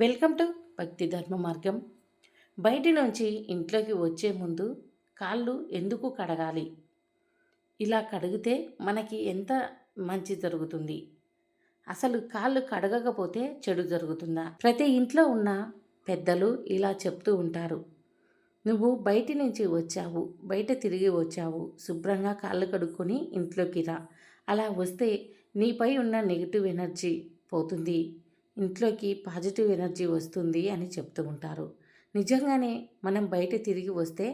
Welcome to భక్తి ధర్మ మార్గం. బయటి నుంచి ఇంట్లోకి వచ్చే ముందు కాళ్ళు ఎందుకు కడగాలి? ఇలా కడిగితే మనకి ఎంత మంచి జరుగుతుంది? అసలు కాళ్ళు కడగకపోతే చెడు జరుగుతుందా? ప్రతి ఇంట్లో ఉన్న పెద్దలు ఇలా చెప్తూ ఉంటారు. నువ్వు బయటి నుంచి వచ్చావు బయట తిరిగి వచ్చావు శుభ్రంగా కాళ్ళు కడుక్కొని ఇంట్లోకి రా. అలా వస్తే నీపై ఉన్న నెగిటివ్ ఎనర్జీ పోతుంది. ఇంట్లోకి పాజిటివ్ ఎనర్జీ వస్తుంది అని చెప్తూ ఉంటారు. నిజంగానే మనం బయట తిరిగి వస్తే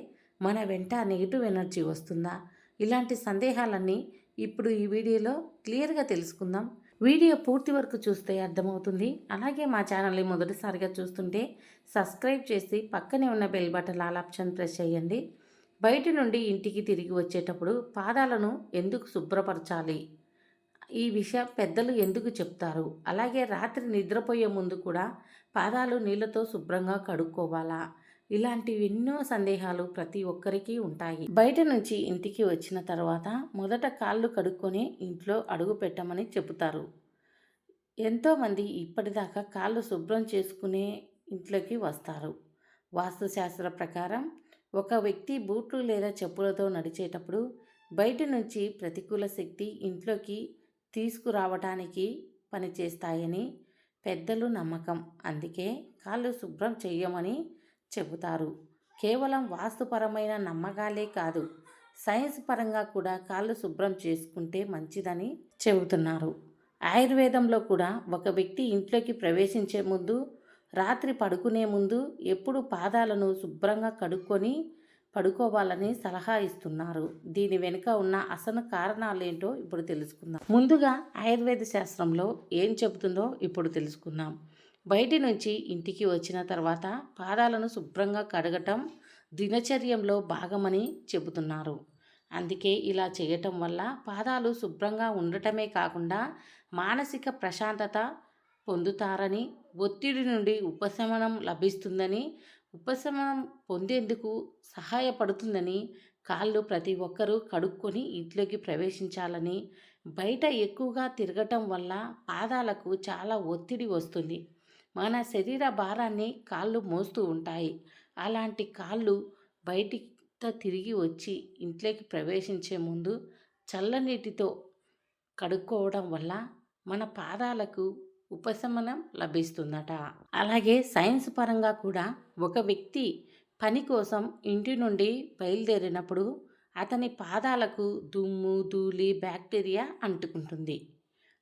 మన వెంట నెగిటివ్ ఎనర్జీ వస్తుందా? ఇలాంటి సందేహాలన్నీ ఇప్పుడు ఈ వీడియోలో క్లియర్గా తెలుసుకుందాం. వీడియో పూర్తి వరకు చూస్తే అర్థమవుతుంది. అలాగే మా ఛానల్ని మొదటిసారిగా చూస్తుంటే సబ్స్క్రైబ్ చేసి పక్కనే ఉన్న bell button all option press చేయండి. బయట నుండి ఇంటికి తిరిగి వచ్చేటప్పుడు పాదాలను ఎందుకు శుభ్రపరచాలి? ఈ విషయం పెద్దలు ఎందుకు చెప్తారు? అలాగే రాత్రి నిద్రపోయే ముందు కూడా పాదాలు నీళ్ళతో శుభ్రంగా కడుక్కోవాలా? ఇలాంటివి ఎన్నో సందేహాలు ప్రతి ఒక్కరికి ఉంటాయి. బయట నుంచి ఇంటికి వచ్చిన తర్వాత మొదట కాళ్ళు కడుక్కొని ఇంట్లో అడుగు పెట్టమని చెబుతారు. ఎంతోమంది ఇప్పటిదాకా కాళ్ళు శుభ్రం చేసుకునే ఇంట్లోకి వస్తారు. వాస్తుశాస్త్ర ప్రకారం ఒక వ్యక్తి బూట్లు లేదా చెప్పులతో నడిచేటప్పుడు బయట నుంచి ప్రతికూల శక్తి ఇంట్లోకి తీసుకురావటానికి పనిచేస్తాయని పెద్దలు నమ్మకం. అందుకే కాళ్ళు శుభ్రం చెయ్యమని చెబుతారు. కేవలం వాస్తుపరమైన నమ్మకాలే కాదు సైన్స్ పరంగా కూడా కాళ్ళు శుభ్రం చేసుకుంటే మంచిదని చెబుతున్నారు. ఆయుర్వేదంలో కూడా ఒక వ్యక్తి ఇంట్లోకి ప్రవేశించే ముందు రాత్రి పడుకునే ముందు ఎప్పుడు పాదాలను శుభ్రంగా కడుక్కొని పడుకోవాలని సలహా ఇస్తున్నారు. దీని వెనుక ఉన్న అసలు కారణాలేంటో ఇప్పుడు తెలుసుకుందాం. ముందుగా ఆయుర్వేద శాస్త్రంలో ఏం చెబుతుందో ఇప్పుడు తెలుసుకుందాం. బయటి నుంచి ఇంటికి వచ్చిన తర్వాత పాదాలను శుభ్రంగా కడగటం దినచర్యంలో భాగమని చెబుతున్నారు. అందుకే ఇలా చేయటం వల్ల పాదాలు శుభ్రంగా ఉండటమే కాకుండా మానసిక ప్రశాంతత పొందుతారని ఒత్తిడి నుండి ఉపశమనం లభిస్తుందని ఉపశమనం పొందేందుకు సహాయపడుతుందని కాళ్ళు ప్రతి ఒక్కరూ కడుక్కొని ఇంట్లోకి ప్రవేశించాలని బయట ఎక్కువగా తిరగటం వల్ల పాదాలకు చాలా ఒత్తిడి వస్తుంది. మన శరీర భారాన్ని కాళ్ళు మోస్తూ ఉంటాయి. అలాంటి కాళ్ళు బయటితో తిరిగి వచ్చి ఇంట్లోకి ప్రవేశించే ముందు చల్లనీటితో కడుక్కోవడం వల్ల మన పాదాలకు ఉపశమనం లభిస్తుందట. అలాగే సైన్స్ పరంగా కూడా ఒక వ్యక్తి పని కోసం ఇంటి నుండి బయలుదేరినప్పుడు అతని పాదాలకు దుమ్ము ధూళి బ్యాక్టీరియా అంటుకుంటుంది.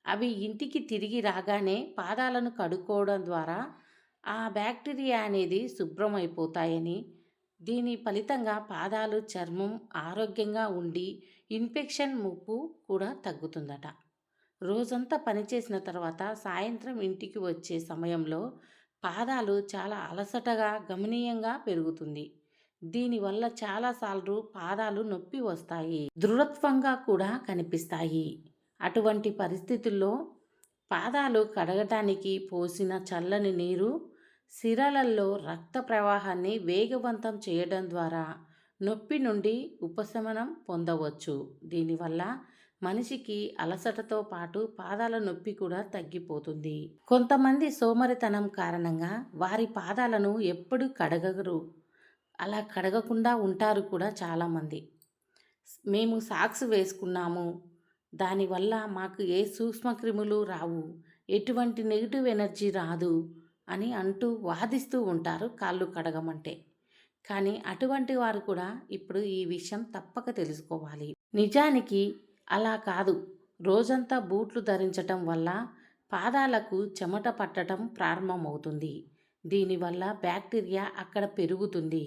అవి ఇంటికి తిరిగి రాగానే పాదాలను కడుక్కోవడం ద్వారా ఆ బ్యాక్టీరియా అనేది శుభ్రమైపోతాయని దీని ఫలితంగా పాదాలు చర్మం ఆరోగ్యంగా ఉండి ఇన్ఫెక్షన్ ముప్పు కూడా తగ్గుతుందట. రోజంతా పనిచేసిన తర్వాత సాయంత్రం ఇంటికి వచ్చే సమయంలో పాదాలు చాలా అలసటగా గమనీయంగా పెరుగుతుంది. దీనివల్ల చాలాసార్లు పాదాలు నొప్పి వస్తాయి. దృఢత్వంగా కూడా కనిపిస్తాయి. అటువంటి పరిస్థితుల్లో పాదాలు కడగటానికి పోసిన చల్లని నీరు సిరలల్లో రక్త ప్రవాహాన్ని వేగవంతం చేయడం ద్వారా నొప్పి నుండి ఉపశమనం పొందవచ్చు. దీనివల్ల మనిషికి అలసటతో పాటు పాదాల నొప్పి కూడా తగ్గిపోతుంది. కొంతమంది సోమరితనం కారణంగా వారి పాదాలను ఎప్పుడు కడగరు. అలా కడగకుండా ఉంటారు కూడా చాలామంది. మేము సాక్స్ వేసుకున్నాము. దానివల్ల మాకు ఏ సూక్ష్మక్రిములు రావు. ఎటువంటి నెగిటివ్ ఎనర్జీ రాదు అని అంటూ వాదిస్తూ ఉంటారు కాళ్ళు కడగమంటే. కానీ అటువంటి వారు కూడా ఇప్పుడు ఈ విషయం తప్పక తెలుసుకోవాలి. నిజానికి అలా కాదు. రోజంతా బూట్లు ధరించటం వల్ల పాదాలకు చెమట పట్టడం ప్రారంభమవుతుంది. దీనివల్ల బ్యాక్టీరియా అక్కడ పెరుగుతుంది.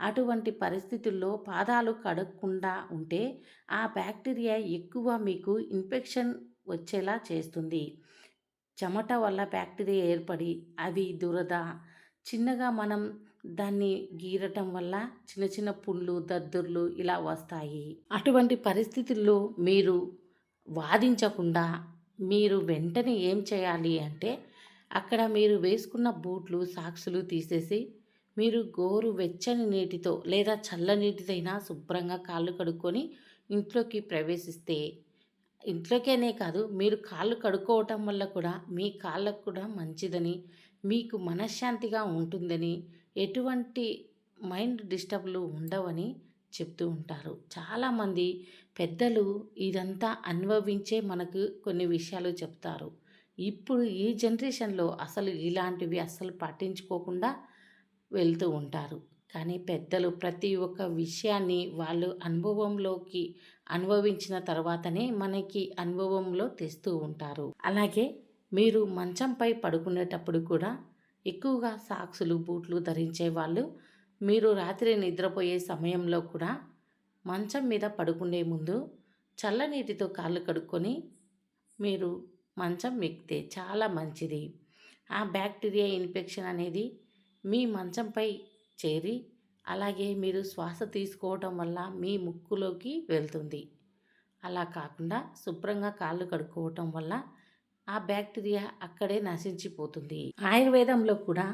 అటువంటి పరిస్థితుల్లో పాదాలు కడగకుండా ఉంటే ఆ బ్యాక్టీరియా ఎక్కువ మీకు ఇన్ఫెక్షన్ వచ్చేలా చేస్తుంది. చెమట వల్ల బ్యాక్టీరియా ఏర్పడి అవి దురద చిన్నగా మనం దాన్ని గీరటం వల్ల చిన్న చిన్న పుండ్లు దద్దుర్లు ఇలా వస్తాయి. అటువంటి పరిస్థితుల్లో మీరు వాదించకుండా మీరు వెంటనే ఏం చేయాలి అంటే అక్కడ మీరు వేసుకున్న బూట్లు సాక్సులు తీసేసి మీరు గోరు వెచ్చని నీటితో లేదా చల్ల నీటితోనైనా శుభ్రంగా కాళ్ళు కడుక్కొని ఇంట్లోకి ప్రవేశిస్తే ఇంట్లోకేనే కాదు మీరు కాళ్ళు కడుక్కోవటం వల్ల కూడా మీ కాళ్ళకు కూడా మంచిదని మీకు మనశ్శాంతిగా ఉంటుందని ఎటువంటి మైండ్ డిస్టర్బ్లు ఉండవని చెప్తూ ఉంటారు. చాలామంది పెద్దలు ఇదంతా అనుభవించే మనకు కొన్ని విషయాలు చెప్తారు. ఇప్పుడు ఈ జనరేషన్లో అసలు ఇలాంటివి అస్సలు పాటించుకోకుండా వెళ్తూ ఉంటారు. కానీ పెద్దలు ప్రతి ఒక్క విషయాన్ని వాళ్ళు అనుభవంలోకి అనుభవించిన తర్వాతనే మనకి అనుభవంలో తెస్తూ ఉంటారు. అలాగే మీరు మంచంపై పడుకునేటప్పుడు కూడా ఎక్కువగా సాక్సులు బూట్లు ధరించే వాళ్ళు మీరు రాత్రి నిద్రపోయే సమయంలో కూడా మంచం మీద పడుకునే ముందు చల్లనీటితో కాళ్ళు కడుక్కొని మీరు మంచం ఎక్కితే చాలా మంచిది. ఆ బ్యాక్టీరియా ఇన్ఫెక్షన్ అనేది మీ మంచంపై చేరి అలాగే మీరు శ్వాస తీసుకోవటం వల్ల మీ ముక్కులోకి వెళ్తుంది. అలా కాకుండా శుభ్రంగా కాళ్ళు కడుక్కోవటం వల్ల ఆ బ్యాక్టీరియా అక్కడే నశించిపోతుంది. ఆయుర్వేదంలో కూడా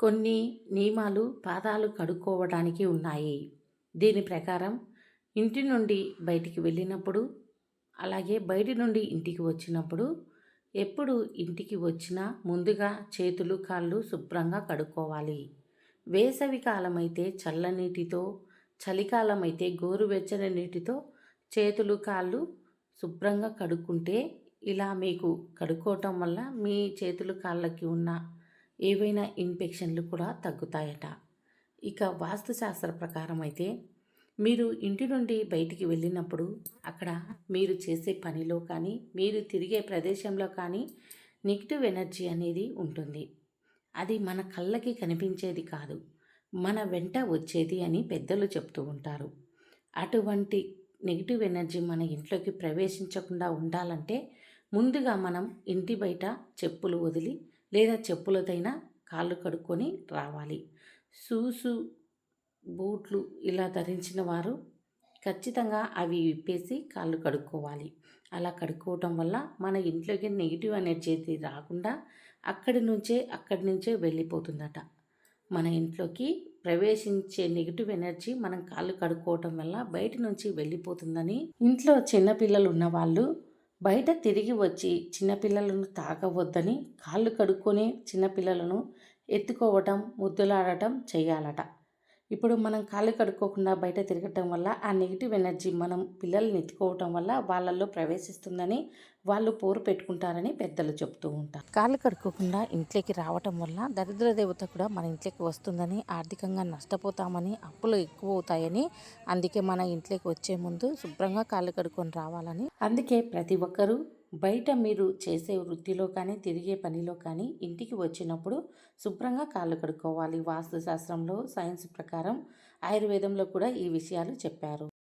కొన్ని నియమాలు పాదాలు కడుక్కోవడానికి ఉన్నాయి. దీని ప్రకారం ఇంటి నుండి బయటికి వెళ్ళినప్పుడు అలాగే బయటి నుండి ఇంటికి వచ్చినప్పుడు ఎప్పుడు ఇంటికి వచ్చినా ముందుగా చేతులు కాళ్ళు శుభ్రంగా కడుక్కోవాలి. వేసవి కాలమైతే అయితే చల్లనీటితో చలికాలం అయితే గోరువెచ్చని నీటితో చేతులు కాళ్ళు శుభ్రంగా కడుక్కుంటే ఇలా మీకు కడుక్కోవటం వల్ల మీ చేతులు కాళ్ళకి ఉన్న ఏవైనా ఇన్ఫెక్షన్లు కూడా తగ్గుతాయట. ఇక వాస్తుశాస్త్ర ప్రకారం అయితే మీరు ఇంటి నుండి బయటికి వెళ్ళినప్పుడు అక్కడ మీరు చేసే పనిలో కానీ మీరు తిరిగే ప్రదేశంలో కానీ నెగిటివ్ ఎనర్జీ అనేది ఉంటుంది. అది మన కళ్ళకి కనిపించేది కాదు మన వెంట వచ్చేది అని పెద్దలు చెప్తూ ఉంటారు. అటువంటి నెగిటివ్ ఎనర్జీ మన ఇంట్లోకి ప్రవేశించకుండా ఉండాలంటే ముందుగా మనం ఇంటి బయట చెప్పులు వదిలి లేదా చెప్పులతైనా కాళ్ళు కడుక్కొని రావాలి. షూసు బూట్లు ఇలా ధరించిన వారు ఖచ్చితంగా అవి విప్పేసి కాళ్ళు కడుక్కోవాలి. అలా కడుక్కోవటం వల్ల మన ఇంట్లోకి నెగిటివ్ ఎనర్జీ రాకుండా అక్కడి నుంచే అక్కడి నుంచే వెళ్ళిపోతుందట. మన ఇంట్లోకి ప్రవేశించే నెగిటివ్ ఎనర్జీ మనం కాళ్ళు కడుక్కోవటం వల్ల బయట నుంచి వెళ్ళిపోతుందని ఇంట్లో చిన్నపిల్లలు ఉన్నవాళ్ళు బయట తిరిగి వచ్చి చిన్నపిల్లలను తాకవద్దని కాళ్ళు కడుక్కొని చిన్నపిల్లలను ఎత్తుకోవటం ముద్దులాడటం చేయాలట. ఇప్పుడు మనం కాళ్ళు కడుక్కోకుండా బయట తిరగటం వల్ల ఆ నెగిటివ్ ఎనర్జీ మనం పిల్లల్ని ఎత్తుకోవటం వల్ల వాళ్ళల్లో ప్రవేశిస్తుందని వాళ్ళు పోరు పెట్టుకుంటారని పెద్దలు చెప్తూ ఉంటారు. కాళ్ళు కడుక్కోకుండా ఇంట్లోకి రావటం వల్ల దరిద్ర దేవత కూడా మన ఇంట్లోకి వస్తుందని ఆర్థికంగా నష్టపోతామని అప్పులు ఎక్కువ అవుతాయని అందుకే మన ఇంట్లోకి వచ్చే ముందు శుభ్రంగా కాళ్ళు కడుక్కొని రావాలని. అందుకే ప్రతి ఒక్కరూ బయట మీరు చేసే వృత్తిలో కానీ తిరిగే పనిలో కానీ ఇంటికి వచ్చినప్పుడు శుభ్రంగా కాళ్ళు కడుక్కోవాలి. వాస్తుశాస్త్రంలో సైన్స్ ప్రకారం ఆయుర్వేదంలో కూడా ఈ విషయాలు చెప్పారు.